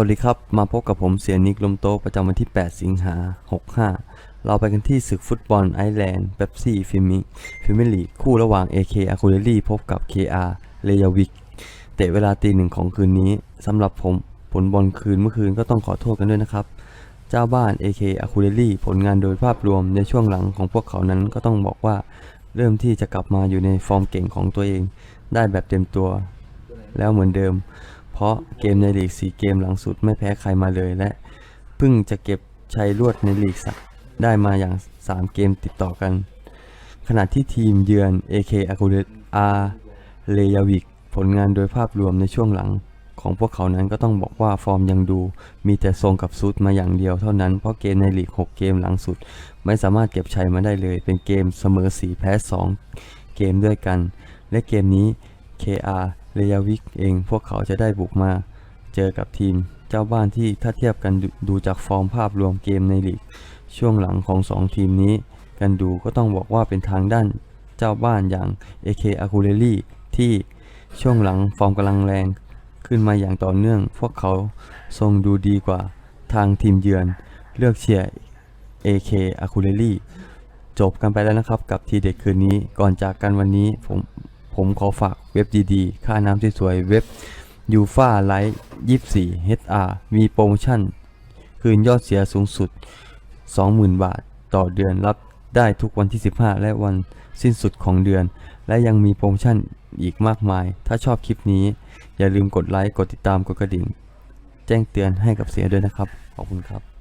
วัสดีครับ มาพบกับผมเสียนิกลมโตประจำวันที่ 8 สิงหา 65 เราไปกันที่ศึกฟุตบอลไอร์แลนด์เบปซี่ฟิมิฟิมิลีคู่ระหว่าง AK a k u l e r y พบกับ KR เลยาวิก เตะเวลาตีหนึ่งของคืนนี้สำหรับผมผลบอลคืนเมื่อคืนก็ต้องขอโทษกันด้วยนะครับ เจ้าบ้าน AK a k u l e r y ผลงานโดยภาพรวมในช่วงหลังของพวกเขานั้นก็ต้องบอกว่า เริ่มที่จะกลับมาอยู่ในฟอร์มเก่งของตัวเอง ได้แบบเต็มตัว แล้วเหมือนเดิม เพราะเกมในลีก 4 เกมหลังสุดไม่แพ้ใครมาเลยและเพิ่งจะเก็บชัยรวดในลีกสักได้มาอย่าง 3 เกมติดต่อกัน ขณะที่ทีมเยือน AK a k u l e a l e y a v i k ผลงานโดยภาพรวมในช่วงหลัง ของพวกเขานั้นก็ต้องบอกว่าฟอร์มยังดู มีแต่ทรงกับซุดมาอย่างเดียวเท่านั้น เพราะเกมในลีก 6 เกมหลังสุด ไม่สามารถเก็บชัยมาได้เลย เป็นเกมเสมอ 4 แพ้ 2 เกมด้วยกัน และเกมนี้ KR เรยาวิกเองพวกเขาจะได้บุกมาเจอกับทีมเจ้าบ้านที่ถ้าเทียบกันดูดูจากฟอร์มภาพรวมเกมในลีก ช่วงหลังของ 2 ทีมนี้ กันดูก็ต้องบอกว่าเป็นทางด้านเจ้าบ้านอย่าง AK a k u l e r y ที่ช่วงหลังฟอร์มกำลังแรง ขึ้นมาอย่างต่อเนื่อง พวกเขาทรงดูดีกว่าทางทีมเยือน เลือกเชียร์ AK a k u l e r y จบกันไปแล้วนะครับกับทีเด็ดคืนนี้ก่อนจากกันวันนี้ผม ผมขอฝากเว็บดีๆ ค่าน้ำสวยๆเว็บ u f a l i g h t 24 HR มีโปรโมชั่น คืนยอดเสียสูงสุด 20,000 บาท ต่อเดือนรับได้ทุกวันที่ 15 และวันสิ้นสุดของเดือน และยังมีโปรโมชั่นอีกมากมาย ถ้าชอบคลิปนี้ อย่าลืมกดไลค์ กดติดตาม กดกระดิ่ง แจ้งเตือนให้กับเสียด้วยนะครับ ขอบคุณครับ